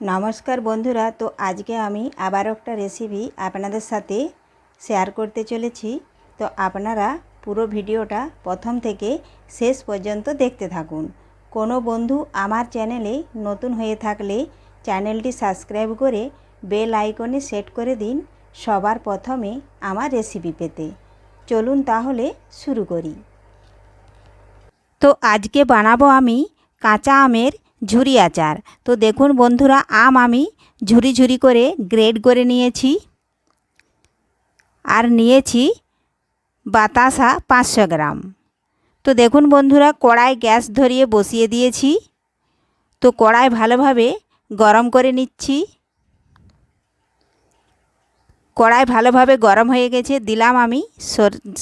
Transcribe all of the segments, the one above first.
নমস্কার বন্ধুরা, তো আজকে আমি আবার একটা রেসিপি আপনাদের সাথে শেয়ার করতে চলেছি। তো আপনারা পুরো ভিডিওটা প্রথম থেকে শেষ পর্যন্ত দেখতে থাকুন। কোনো বন্ধু আমার চ্যানেলে নতুন হয়ে থাকলে চ্যানেলটি সাবস্ক্রাইব করে বেল আইকনে সেট করে দিন সবার প্রথমে আমার রেসিপি পেতে। চলুন তাহলে শুরু করি। তো আজকে বানাবো আমি কাঁচা আমের ঝুরি আচার। তো দেখুন বন্ধুরা, আম আমি ঝুরি ঝুরি করে গ্রেড করে নিয়েছি। আর নিয়েছি বাতাসা পাঁচশো গ্রাম। তো দেখুন বন্ধুরা, কড়াই গ্যাস ধরিয়ে বসিয়ে দিয়েছি। তো কড়াই ভালোভাবে গরম করে নিচ্ছি। কড়াই ভালোভাবে গরম হয়ে গেছে, দিলাম আমি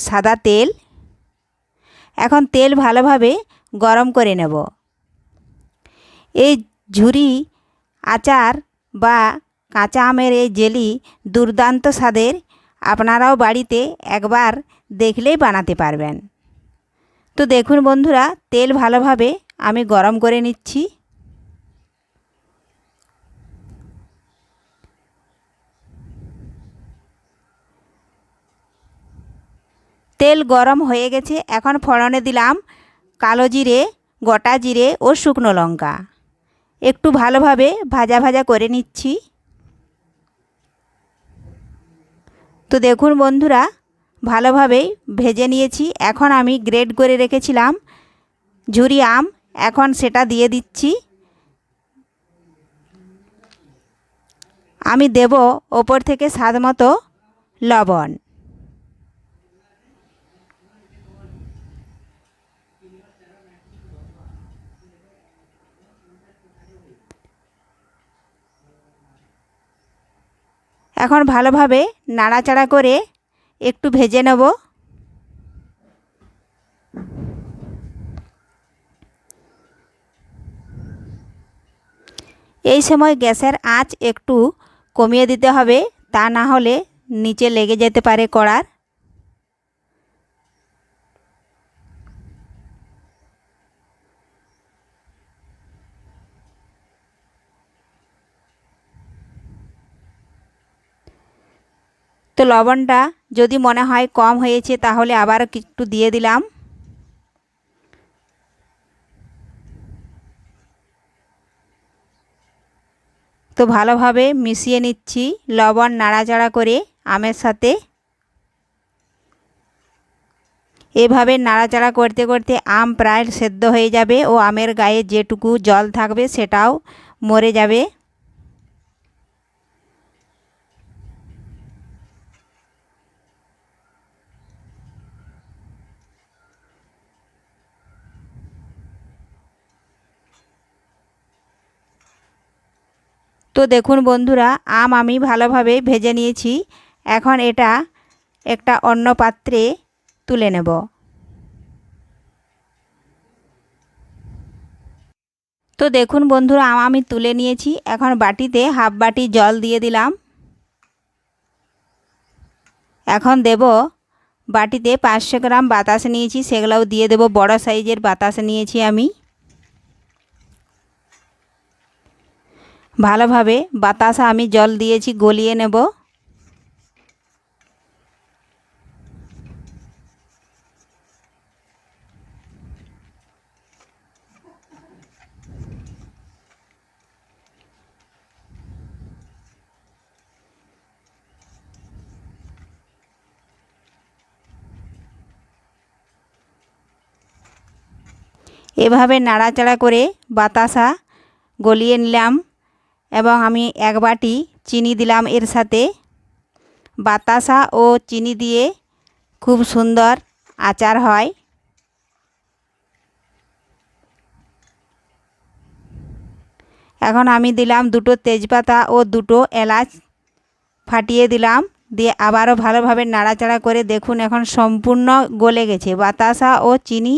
সাদা তেল। এখন তেল ভালোভাবে গরম করে নেব। এই ঝুরি আচার বা কাঁচা আমের এই জেলি দুর্দান্ত স্বাদের আপনারাও বাড়িতে একবার দেখলেই বানাতে পারবেন। তো দেখুন বন্ধুরা, তেল ভালোভাবে আমি গরম করে নিচ্ছি। তেল গরম হয়ে গেছে, এখন ফোড়নে দিলাম কালো জিরে, গোটা জিরে ও শুকনো লঙ্কা। একটু ভালোভাবে ভাজা ভাজা করে নিচ্ছি। তো দেখুন বন্ধুরা ভালোভাবেই ভেজে নিয়েছি। এখন আমি গ্রেড করে রেখেছিলাম ঝুরি আম। এখন সেটা দিয়ে দিচ্ছি। আমি দেব ওপর থেকে স্বাদ মতো লবণ। এখন ভালোভাবে নাড়াচাড়া করে একটু ভেজে নেব। এই সময় গ্যাসের আঁচ একটু কমিয়ে দিতে হবে, তা না হলে নিচে লেগে যেতে পারে কড়ার। তো লবণটা যদি মনে হয় কম হয়েছে, তাহলে আবার একটু দিয়ে দিলাম। তো ভালোভাবে মিশিয়ে নিচ্ছি লবণ নাড়াচাড়া করে আমের সাথে। এভাবে নাড়াচাড়া করতে করতে আম প্রায় সেদ্ধ হয়ে যাবে ও আমের গায়ে যেটুকু জল থাকবে সেটাও মরে যাবে। তো দেখুন বন্ধুরা, আম আমি ভালোভাবে ভেজে নিয়েছি। এখন এটা একটা অন্য পাত্রে তুলে নেব। তো দেখুন বন্ধুরা, আম আমি তুলে নিয়েছি। এখন বাটিতে হাফ বাটি জল দিয়ে দিলাম। এখন দেব বাটিতে পাঁচশো গ্রাম বাতাস নিয়েছি, সেগুলোও দিয়ে দেব। বড় সাইজের বাতাস নিয়েছি আমি। ভালোভাবে বাতাসা আমি জল দিয়েছি গলিয়ে নেব। এভাবে নাড়াচাড়া করে বাতাসা গলিয়ে নিলাম। এবং আমি এক বাটি চিনি দিলাম এর সাথে। বাতাসা ও চিনি দিয়ে খুব সুন্দর আচার হয়। এখন আমি দিলাম দুটো তেজপাতা ও দুটো এলাচ ফাটিয়ে দিলাম। দিয়ে আবারও ভালোভাবে নাড়াচাড়া করে দেখুন এখন সম্পূর্ণ গলে গেছে। বাতাসা ও চিনি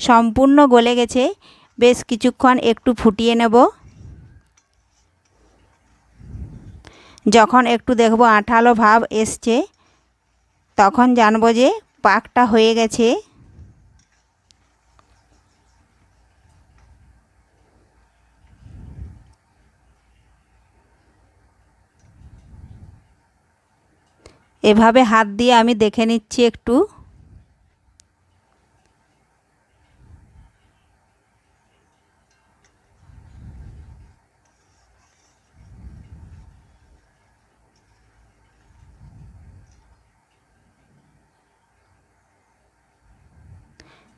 সম্পূর্ণ গলে গেছে। বেশ কিছুক্ষণ একটু ফুটিয়ে নেব। যখন একটু দেখব আঠালো ভাব এসছে, তখন জানব যে পাকটা হয়ে গেছে। এভাবে হাত দিয়ে আমি দেখে নিচ্ছি একটু।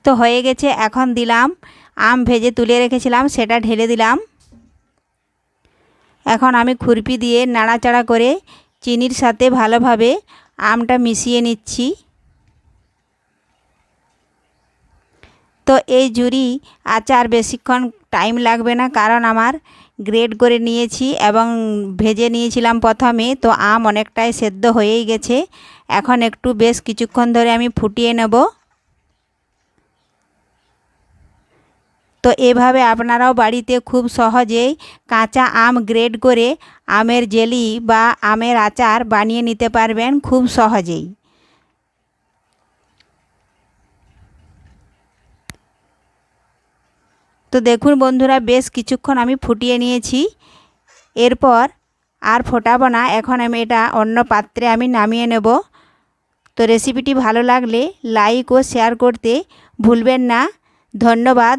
তো হয়ে গেছে, এখন দিলাম। আম ভেজে তুলে রেখেছিলাম, সেটা ঢেলে দিলাম। এখন আমি খুরপি দিয়ে নাড়াচাড়া করে চিনির সাথে ভালোভাবে আমটা মিশিয়ে নিচ্ছি। তো এই জুড়ি আচার বেশিক্ষণ টাইম লাগবে না, কারণ আমার গ্রেড করে নিয়েছি এবং ভেজে নিয়েছিলাম প্রথমে, তো আম অনেকটাই সেদ্ধ হয়েই গেছে। এখন একটু বেশ কিছুক্ষণ ধরে আমি ফুটিয়ে নেব। তো এভাবে আপনারাও বাড়িতে খুব সহজেই কাঁচা আম গ্রেড করে আমের জেলি বা আমের আচার বানিয়ে নিতে পারবেন খুব সহজেই। তো দেখুন বন্ধুরা, বেশ কিছুক্ষণ আমি ফুটিয়ে নিয়েছি। এরপর আর ফোটাবো না, এখন আমি এটা অন্য পাত্রে আমি নামিয়ে নেব। তো রেসিপিটি ভালো লাগলে লাইক ও শেয়ার করতে ভুলবেন না। ধন্যবাদ।